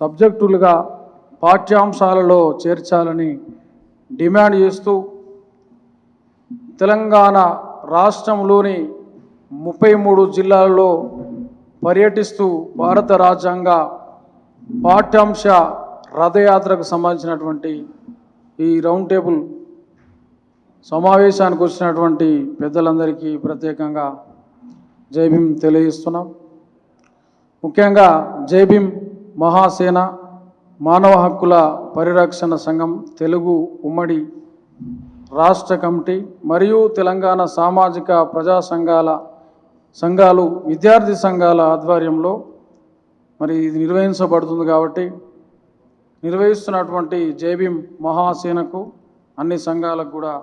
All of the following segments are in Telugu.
సబ్జెక్టులుగా పాఠ్యాంశాలలో చేర్చాలని డిమాండ్ చేస్తూ తెలంగాణ రాష్ట్రంలోని ముప్పై మూడు జిల్లాలలో పర్యటిస్తూ భారత రాజ్యాంగ పాఠ్యాంశ రథయాత్రకు సంబంధించినటువంటి ఈ రౌండ్ టేబుల్ సమావేశానికి వచ్చినటువంటి పెద్దలందరికీ ప్రత్యేకంగా జై భీమ్ తెలియజేస్తున్నాం. ముఖ్యంగా జై మహాసేన మానవ హక్కుల పరిరక్షణ సంఘం తెలుగు ఉమ్మడి రాష్ట్ర కమిటీ మరియు తెలంగాణ సామాజిక ప్రజా సంఘాల సంఘాలు విద్యార్థి సంఘాల ఆధ్వర్యంలో మరి ఇది నిర్వహించబడుతుంది కాబట్టి నిర్వహిస్తున్నటువంటి జేబీం మహాసేనకు అన్ని సంఘాలకు కూడా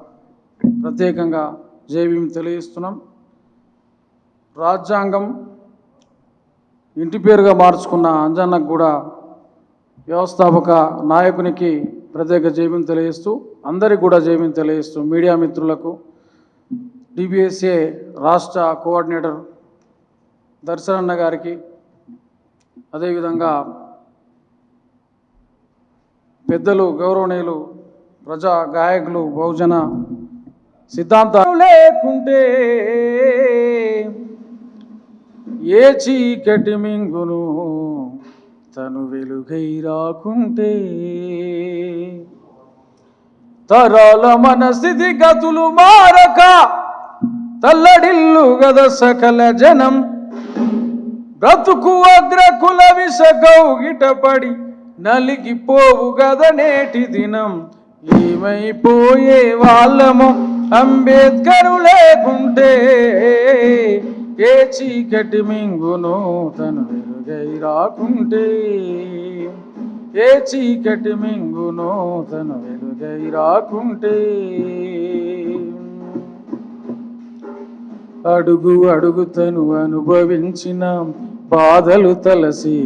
ప్రత్యేకంగా జేబీం తెలియజేస్తున్నాం. రాజ్యాంగం ఇంటి పేరుగా మార్చుకున్న అంజన్నకు కూడా వ్యవస్థాపక నాయకునికి ప్రత్యేక జైబిని తెలియజేస్తూ అందరికి కూడా జైబిని తెలియజేస్తూ మీడియా మిత్రులకు డిబిఎస్ఏ రాష్ట్ర కోఆర్డినేటర్ దర్శనన్న గారికి అదేవిధంగా పెద్దలు గౌరవనీయులు ప్రజా గాయకులు బహుజన సిద్ధాంతాలు లేకుంటే ఏ చీకటి మింగును తను వెలుగై రాకుంటే. తరాల మనస్థితి గతులు మారక తల్లడిల్లు గద సకల జనం. బ్రతుకు అగ్రకుల విషగౌగిటపడి నలిగిపోవు గద నేటి దినం. ఏమైపోయే వాళ్ళము అంబేద్కరు లేకుంటే. ఏ చీకటి మింగును తను వెలుగై రాకుంటే. ఏ చీకటి మింగును తను వెలుగై రాకుంటే. అడుగు అడుగుతను అనుభవించిన బాధలు తలసి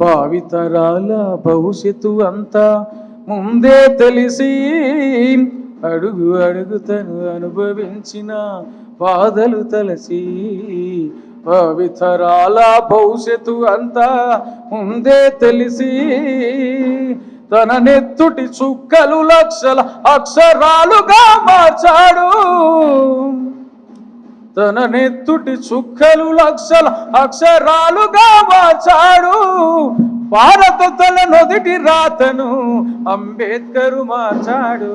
భావితరాల భవిష్యత్తు అంతా ముందే తెలిసి అడుగు అడుగుతను అనుభవించిన బాధలు తలసి పవితరాల భవిష్యత్తు అంతా ముందే తెలిసి తన నెత్తుటి చుక్కలు లక్షల అక్షరాలుగా మార్చాడు. తన నెత్తుటి చుక్కలు లక్షల అక్షరాలుగా మార్చాడు. భారత తల నొదిటి రాతను అంబేద్కరు మార్చాడు.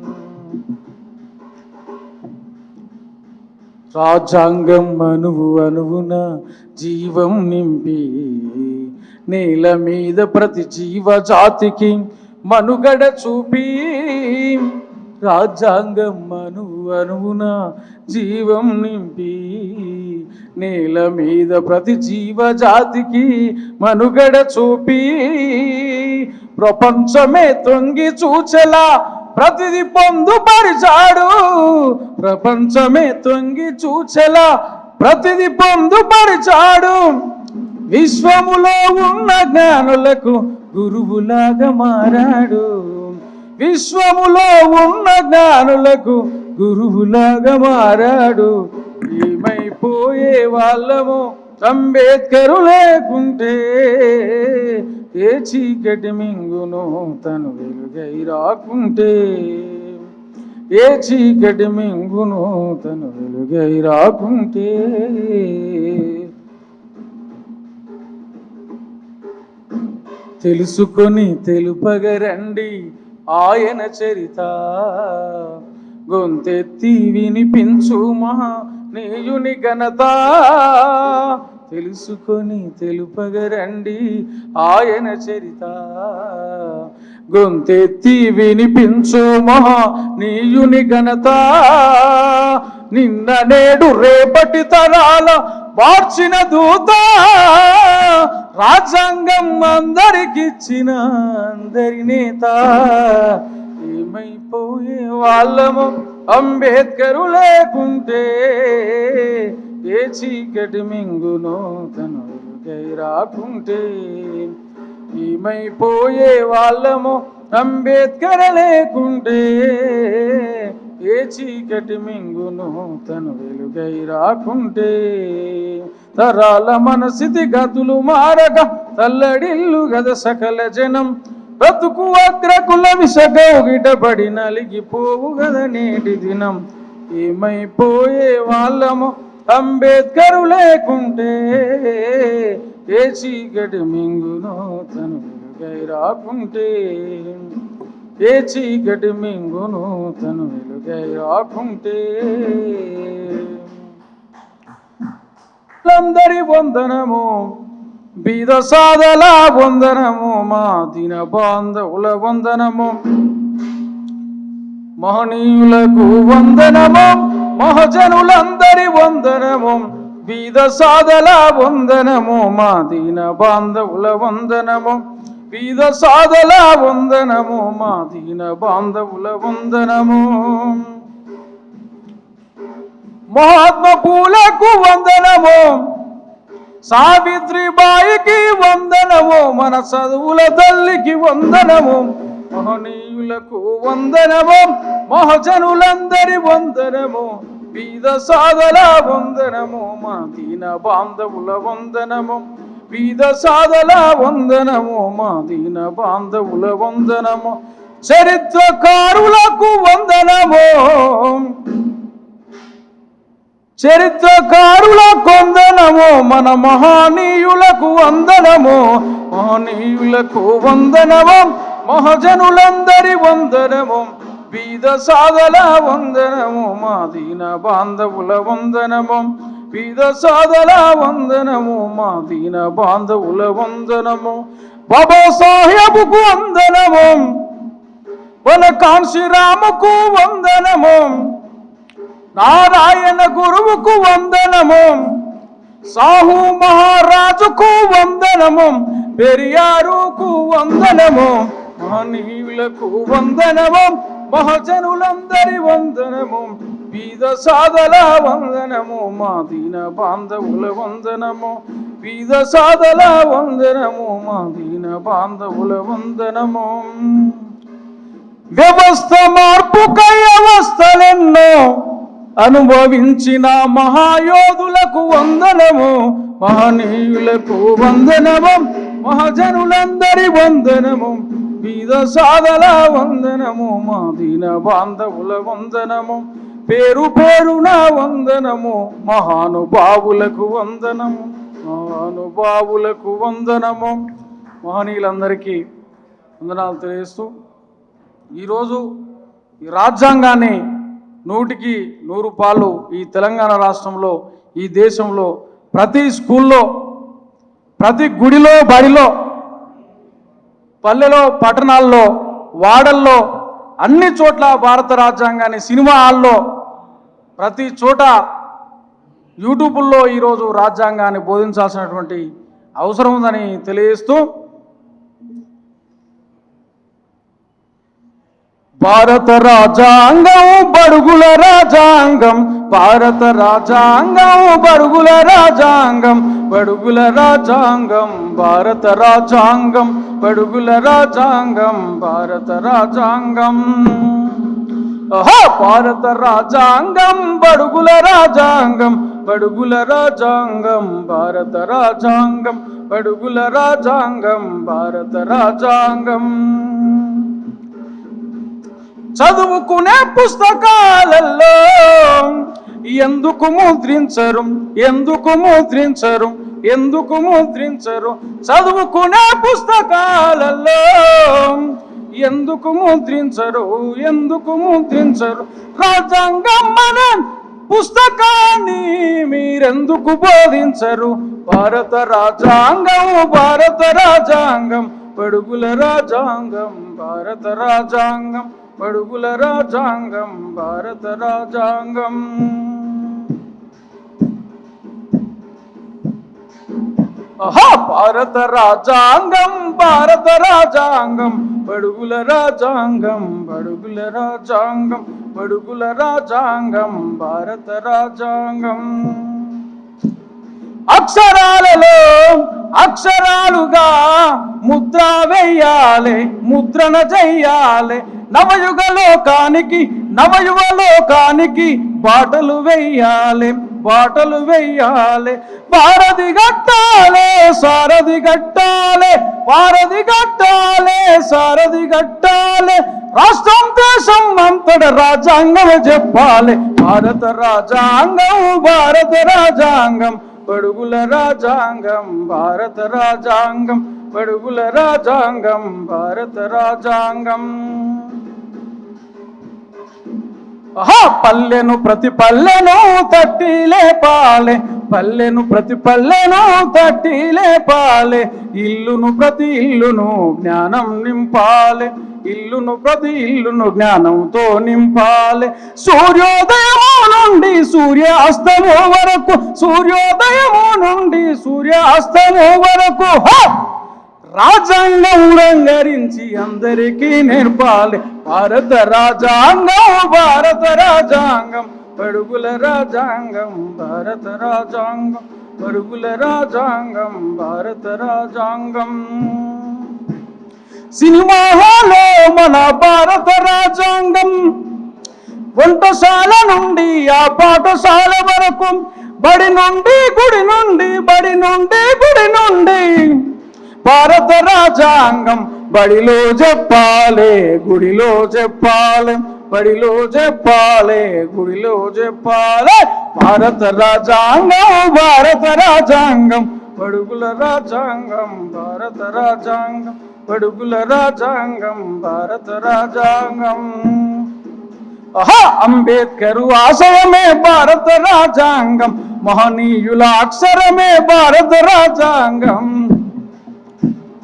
రాజ్యాంగం అనువు అనువున జీవం నింపి నేల మీద ప్రతి జీవ జాతికి మనుగడ చూపి. రాజ్యాంగం అనువు అనువున జీవం నింపి నేల మీద ప్రతి జీవ జాతికి మనుగడ చూపి. ప్రపంచమే తొంగి చూచెలా ప్రతిది పొందుపరిచాడు. ప్రపంచమే తొంగి చూచెలా ప్రతిది పొందుపరిచాడు. విశ్వములో ఉన్న జ్ఞానులకు గురువులాగా మారాడు. విశ్వములో ఉన్న జ్ఞానులకు గురువులాగా మారాడు. ఏమైపోయే వాళ్ళము అంబేద్కరు లేకుంటే ఏ చీకటి మింగును తను వెలుగై రాకుంటే. ఏ చీకటి మింగును తను వెలుగై రాకుంటే. తెలుసుకొని తెలుపగరండి ఆయన చరిత. గొంతెత్తి వినిపించు మహా నేయుని ఘనత. తెలుసుకొని తెలుపగరండి ఆయన చరిత. గొంతెత్తి వినిపించు మహా నీయుని ఘనత. నిన్న నేడు రేపటి తరాల మార్చిన దూత. రాజ్యాంగం అందరికిచ్చిన అందరి నేత. ఏమైపోయే వాళ్ళము అంబేద్కరు లేకుంటే ఏ చీకటి మింగునో తను వెలుగై రాకుంటే. ఏమైపోయే వాళ్ళము అంబేద్కర్ లేకుంటే. ఏ చీకటి మింగును తను వెలుగై రాకుంటే. తరాల మనసితి గతులు మారక తల్లడిల్లు గద సకల జనం. బ్రతుకు అగ్రకుల విషగౌగిట పడి నలిగిపోవు గద నేటి దినం. ఏమైపోయే వాళ్ళము అంబేద్కరు లేకుంటే ఏ చీకటి మింగునో తను వెలుగై రాకుంటే ఏ చీకటి మింగును తను వెలుగై రాకుంటే అందరి వందనము బీద సాదల వందనము మా దిన బాంధవుల వందనము. మహనీయులకు వందనము. మహజనులందరి వందనము వీద సాధల వందనము మా దీన బాంధవుల వందనము. వీద సాధల వందనము మా దీన బాంధవుల వందనము. మహాత్మ పూలకు వందనము సావిత్రిబాయికి వందనము మన చదువుల తల్లికి వందనము. మహనీయులకు వందనము మహజనులందరి వందనము వీద సాధల వందనము మా దీన బాంధవుల వందనము వీద సాధల వందనము మా దీన బాంధవుల వందనము చరిత్రకారులకు వందనము. చరిత్రకారుల కొందనము మన మహానీయులకు వందనము మహనీయులకు వందనము మహజనులందరి వందనము బీద సాదల వందనము మా దీన బాంధవుల వందనము బీద సాదల వందనము మా దీన బాంధవుల వందనము బాబా సాహెబ్కు వందనము మన కాంశీరాముకు వందనము నారాయణ గురువుకు వందనము సాహు మహారాజుకు వందనము పెరియారుకు వందనము మహనీయులకు వందనము మహజనులందరి వందనము బీద సాదల వందనము మా దీన బాంధవుల వందనము బీద సాదల వందనము మా దీన బాంధవుల వందనము వ్యవస్థ మార్పుకై అవస్థలెన్నో అనుభవించిన మహాయోధులకు వందనము మహనీయులకు వందనము మహజనులందరి వందనము వీద సాధల వందనము మా దీన బాంధవుల వందనము పేరు పేరున వందనము మహానుభావులకు వందనము మహానుభావులకు వందనము. మహనీయులందరికీ వందనాలు తెలియజేస్తూ ఈరోజు ఈ రాజ్యాంగాన్ని నూటికి నూరు పాలు ఈ తెలంగాణ రాష్ట్రంలో ఈ దేశంలో ప్రతి స్కూల్లో ప్రతి గుడిలో బడిలో పల్లెలో పట్టణాల్లో వాడల్లో అన్ని చోట్ల భారత రాజ్యాంగాన్ని సినిమా హాల్లో ప్రతి చోట యూట్యూబుల్లో ఈరోజు రాజ్యాంగాన్ని బోధించాల్సినటువంటి అవసరం ఉందని తెలియజేస్తూ భారత రాజాంగం బడుగుల రాజాంగం భారత రాజాంగం బడుగుల రాజాంగం బడుగుల రాజాంగం భారత రాజాంగం బడుగుల రాజాంగం భారత రాజాంగం ఆహా! భారత రాజాంగం బడుగుల రాజాంగం బడుగుల రాజాంగం భారత రాజాంగం బడుగుల రాజాంగం భారత రాజాంగం చదువుకునే పుస్తకాలలో ఎందుకు ముద్రించరు? ఎందుకు ముద్రించరు? ఎందుకు ముద్రించరు? చదువుకునే పుస్తకాలలో ఎందుకు ముద్రించరు? ఎందుకు ముద్రించరు? రాజ్యాంగం మన పుస్తకాన్ని మీరెందుకు బోధించరు? భారత రాజ్యాంగం భారత రాజ్యాంగం పడుగుల రాజ్యాంగం భారత రాజ్యాంగం. పడుగుల రాజ్యాంగం భారత రాజ్యాంగం ఆహా భారత రాజ్యాంగం భారత రాజ్యాంగం బడుగుల రాజ్యాంగం బడుగుల రాజ్యాంగం బడుగుల రాజ్యాంగం భారత రాజ్యాంగం అక్షరాలలో అక్షరాలుగా ముద్ర వేయాలి ముద్రణ చెయ్యాలి నవయుగ లోకానికి నవయుగ లోకానికి బాటలు వెయ్యాలి బాటలు వెయ్యాలి భారతి గట్టాలే సారథి గట్టాలే భారతి గట్టాలే సారథి గట్టాలే రాష్ట్రం దేశం అంతట రాజ్యాంగం చెప్పాలి. భారత రాజాంగం భారత రాజాంగం పడుగుల రాజాంగం భారత రాజాంగం పడుగుల రాజాంగం భారత రాజాంగం. ఆహా పల్లెను ప్రతి పల్లెను తట్టి లేపాలే పల్లెను ప్రతి పల్లెను తట్టి లేపాలే ఇల్లును ప్రతి ఇల్లును జ్ఞానం నింపాలే. ఇల్లును ప్రతి ఇల్లును జ్ఞానంతో నింపాలి. సూర్యోదయము నుండి సూర్యాస్తము వరకు సూర్యోదయము నుండి సూర్యాస్తము వరకు హా! రాజ్యాంగం రంగరించి అందరికీ నేర్పాలి. భారత రాజ్యాంగం భారత రాజ్యాంగం పడుగుల రాజ్యాంగం భారత రాజ్యాంగం పరుగుల రాజ్యాంగం భారత రాజ్యాంగం సినిమా హాలో మన భారత రాజ్యాంగం. వంటశాల నుండి ఆ పాఠశాల వరకు బడి నుండి గుడి నుండి బడి నుండి గుడి నుండి. భారత రాజ్యాంగం బడిలో చెప్పాలే గుడిలో చెప్పాలి బడిలో చెప్పాలే గుడిలో చెప్పాలే. భారత రాజ్యాంగం భారత రాజ్యాంగం. పడుగుల రాజ్యాంగం భారత రాజ్యాంగం పడుగుల రాజ్యాంగం భారత రాజ్యాంగం ఆహా అంబేద్కర్ ఆశయమే భారత రాజ్యాంగం మహనీయుల అక్షరమే భారత రాజ్యాంగం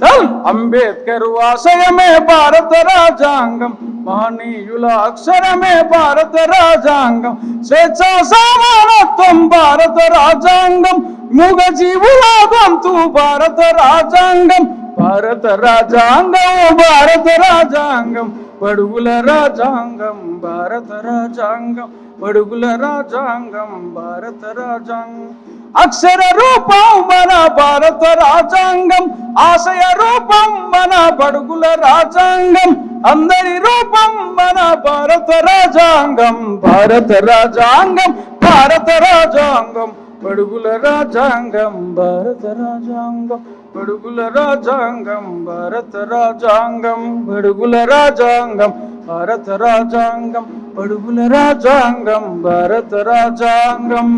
చల్! అంబేద్కర్ ఆశయమే భారత రాజ్యాంగం మహనీయుల అక్షరమే భారత రాజ్యాంగం స్వేచ్ఛ సమానత్వం భారత రాజ్యాంగం మూగ జీవుల గొంతు భారత రాజాంగం భారత రాజాంగం భారత రాజాంగం పడుగుల రాజాంగం భారత రాజాంగం పడుగుల రాజాంగం భారత రాజాంగం. అక్షర రూపం మన భారత రాజాంగం ఆశయ రూపం మన పడుగుల రాజాంగం అందరి రూపం మన భారత రాజాంగం భారత రాజాంగం భారత రాజాంగం. పడుగుల రాజాంగం భారత రాజాంగం. పడుగుల రాజాంగం భారత రాజాంగం. పడుగుల రాజాంగం భారత రాజాంగం. పడుగుల రాజాంగం భారత రాజాంగం.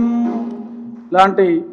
లాంటి